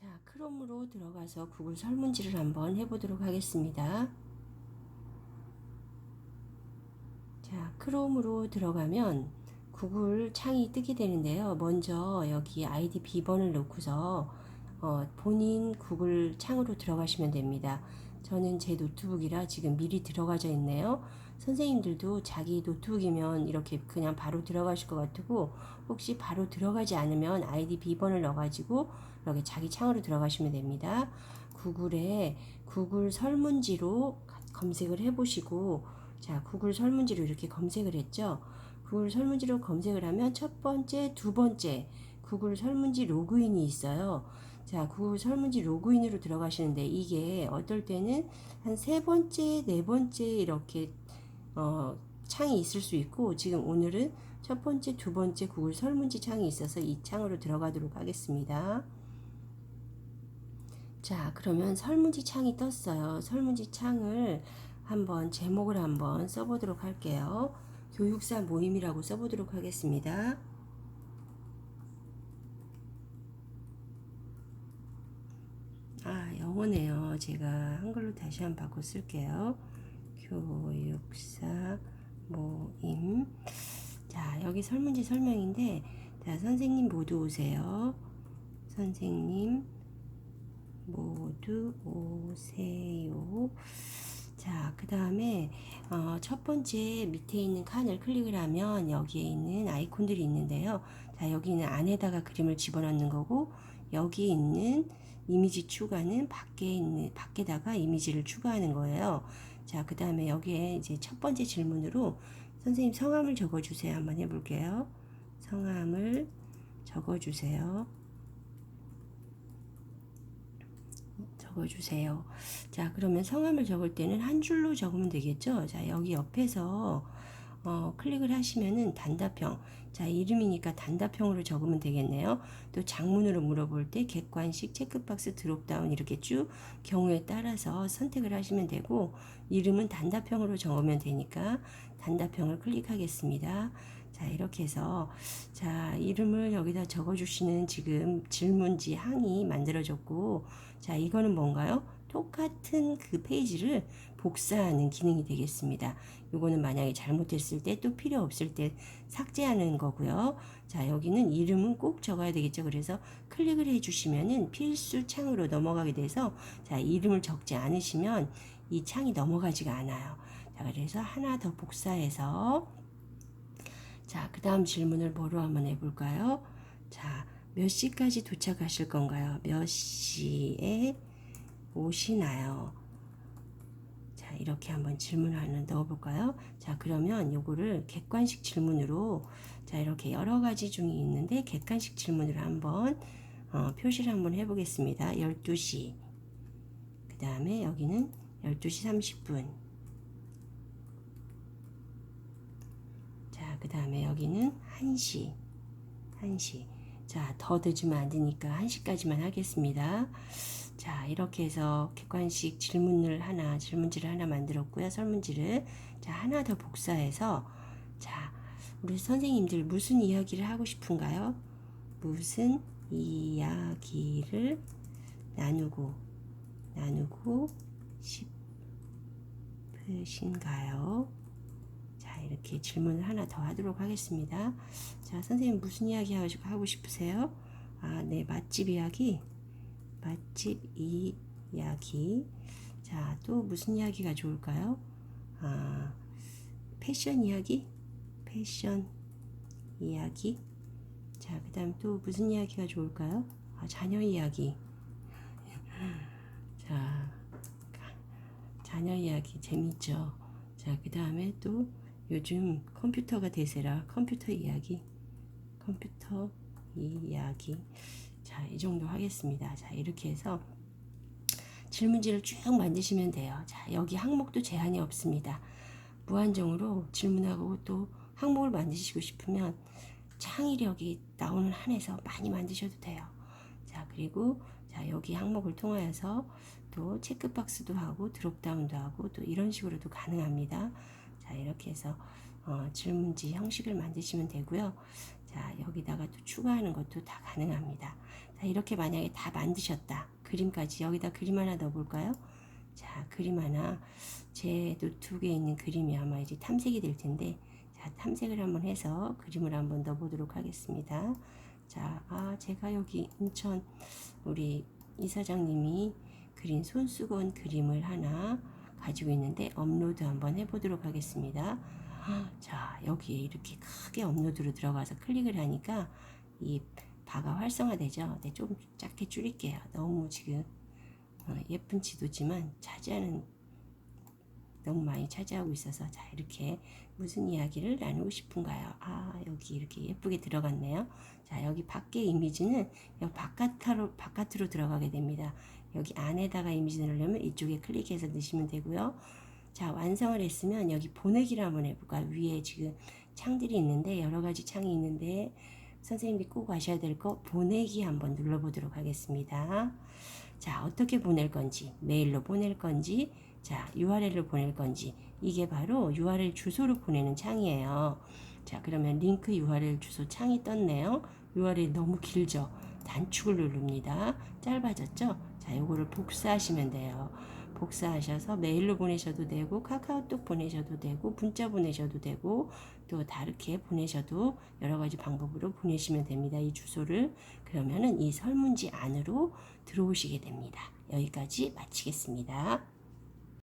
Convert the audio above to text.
자, 크롬으로 들어가서 구글 설문지를 한번 해보도록 하겠습니다. 자, 크롬으로 들어가면 구글 창이 뜨게 되는데요. 먼저 여기 아이디 비번을 넣고서 어, 본인 구글 창으로 들어가시면 됩니다. 저는 제 노트북이라 지금 미리 들어가져 있네요. 선생님들도 자기 노트북이면 이렇게 그냥 바로 들어가실 것 같고 혹시 바로 들어가지 않으면 아이디 비번을 넣어가지고 이렇게 자기 창으로 들어가시면 됩니다. 구글에 구글 설문지로 검색을 해보시고 자 구글 설문지로 이렇게 검색을 했죠. 구글 설문지로 검색을 하면 첫 번째, 두 번째 구글 설문지 로그인이 있어요. 자, 구글 설문지 로그인으로 들어가시는데 이게 어떨 때는 한 세 번째, 네 번째 이렇게 어, 창이 있을 수 있고 지금 오늘은 첫 번째, 두 번째 구글 설문지 창이 있어서 이 창으로 들어가도록 하겠습니다. 자, 그러면 설문지 창이 떴어요. 설문지 창을 한번 제목을 한번 써보도록 할게요. 교육사 모임이라고 써보도록 하겠습니다. 아, 영어네요. 제가 한글로 다시 한번 바꿔 쓸게요. 교육사 모임. 자, 여기 설문지 설명인데, 자, 선생님 모두 오세요. 선생님 모두 오세요. 자, 그 다음에 어, 첫 번째 밑에 있는 칸을 클릭을 하면 여기에 있는 아이콘들이 있는데요. 자, 여기는 안에다가 그림을 집어넣는 거고 여기 있는 이미지 추가는 밖에 있는 밖에다가 이미지를 추가하는 거예요. 자, 그 다음에 여기에 이제 첫 번째 질문으로 선생님 성함을 적어주세요. 한번 해볼게요. 성함을 적어주세요. 적어주세요. 자, 그러면 성함을 적을 때는 한 줄로 적으면 되겠죠? 자, 여기 옆에서 어, 클릭을 하시면은 단답형. 자, 이름이니까 단답형으로 적으면 되겠네요. 또 장문으로 물어볼 때 객관식 체크박스 드롭다운 이렇게 쭉 경우에 따라서 선택을 하시면 되고 이름은 단답형으로 적으면 되니까 단답형을 클릭하겠습니다. 자, 이렇게 해서 자, 이름을 여기다 적어 주시는 지금 질문지 항이 만들어졌고 자, 이거는 뭔가요? 똑같은 그 페이지를 복사하는 기능이 되겠습니다. 요거는 만약에 잘못됐을 때 또 필요 없을 때 삭제하는 거고요. 자, 여기는 이름은 꼭 적어야 되겠죠. 그래서 클릭을 해 주시면은 필수 창으로 넘어가게 돼서 자, 이름을 적지 않으시면 이 창이 넘어가지가 않아요. 자, 그래서 하나 더 복사해서 자, 그 다음 질문을 뭐로 한번 해 볼까요? 자, 몇 시까지 도착하실 건가요? 몇 시에 오시나요? 자, 이렇게 한번 질문을 하나 넣어볼까요? 자, 그러면 요거를 객관식 질문으로 자, 이렇게 여러 가지 중에 있는데 객관식 질문으로 한번 어, 표시를 한번 해보겠습니다. 12시. 그 다음에 여기는 12시 30분. 자, 그 다음에 여기는 1시. 1시. 자, 더 늦으면 안 되니까 1시까지만 하겠습니다. 자, 이렇게 해서 객관식 질문을 하나, 질문지를 하나 만들었고요. 설문지를. 자, 하나 더 복사해서, 자, 우리 선생님들 무슨 이야기를 하고 싶은가요? 무슨 이야기를 나누고, 나누고 싶으신가요? 자, 이렇게 질문을 하나 더 하도록 하겠습니다. 자, 선생님 무슨 이야기 하고 싶으세요? 아, 네, 맛집 이야기. 맛집 이야기. 자, 또 무슨 이야기가 좋을까요? 아, 패션 이야기? 패션 이야기. 자, 그 다음 또 무슨 이야기가 좋을까요? 아, 자녀 이야기. 자, 자녀 이야기 재밌죠? 자, 그 다음에 또 요즘 컴퓨터가 대세라 컴퓨터 이야기. 컴퓨터 이야기. 자, 이 정도 하겠습니다. 자, 이렇게 해서 질문지를 쭉 만드시면 돼요. 자, 여기 항목도 제한이 없습니다. 무한정으로 질문하고 또 항목을 만드시고 싶으면 창의력이 나오는 한에서 많이 만드셔도 돼요. 자, 그리고 자, 여기 항목을 통하여서 또 체크박스도 하고 드롭다운도 하고 또 이런 식으로도 가능합니다. 자, 이렇게 해서 어, 질문지 형식을 만드시면 되고요. 자, 여기다가 또 추가하는 것도 다 가능합니다. 자, 이렇게 만약에 다 만드셨다. 그림까지 여기다 그림 하나 넣어볼까요? 자, 그림 하나. 제 노트북에 있는 그림이 아마 이제 탐색이 될 텐데, 자, 탐색을 한번 해서 그림을 한번 넣어보도록 하겠습니다. 자, 아, 제가 여기 인천 우리 이사장님이 그린 손수건 그림을 하나 가지고 있는데 업로드 한번 해보도록 하겠습니다. 자, 여기에 이렇게 크게 업로드로 들어가서 클릭을 하니까 이 바가 활성화되죠. 네, 좀 작게 줄일게요. 너무 지금 어, 예쁜 지도지만 차지하는 너무 많이 차지하고 있어서 자 이렇게 무슨 이야기를 나누고 싶은가요? 아 여기 이렇게 예쁘게 들어갔네요. 자 여기 밖에 이미지는 여기 바깥으로 바깥으로 들어가게 됩니다. 여기 안에다가 이미지 넣으려면 이쪽에 클릭해서 넣으시면 되고요. 자 완성을 했으면 여기 보내기를 한번 해볼까요? 위에 지금 창들이 있는데 여러 가지 창이 있는데 선생님이 꼭 아셔야 될 거 보내기 한번 눌러보도록 하겠습니다. 자 어떻게 보낼 건지 메일로 보낼 건지 자 URL로 보낼 건지 이게 바로 URL 주소로 보내는 창이에요. 자 그러면 링크 URL 주소 창이 떴네요. URL 너무 길죠? 단축을 누릅니다. 짧아졌죠? 자 요거를 복사하시면 돼요. 복사하셔서 메일로 보내셔도 되고 카카오톡 보내셔도 되고 문자 보내셔도 되고 또 다르게 보내셔도 여러 가지 방법으로 보내시면 됩니다. 이 주소를 그러면은 이 설문지 안으로 들어오시게 됩니다. 여기까지 마치겠습니다.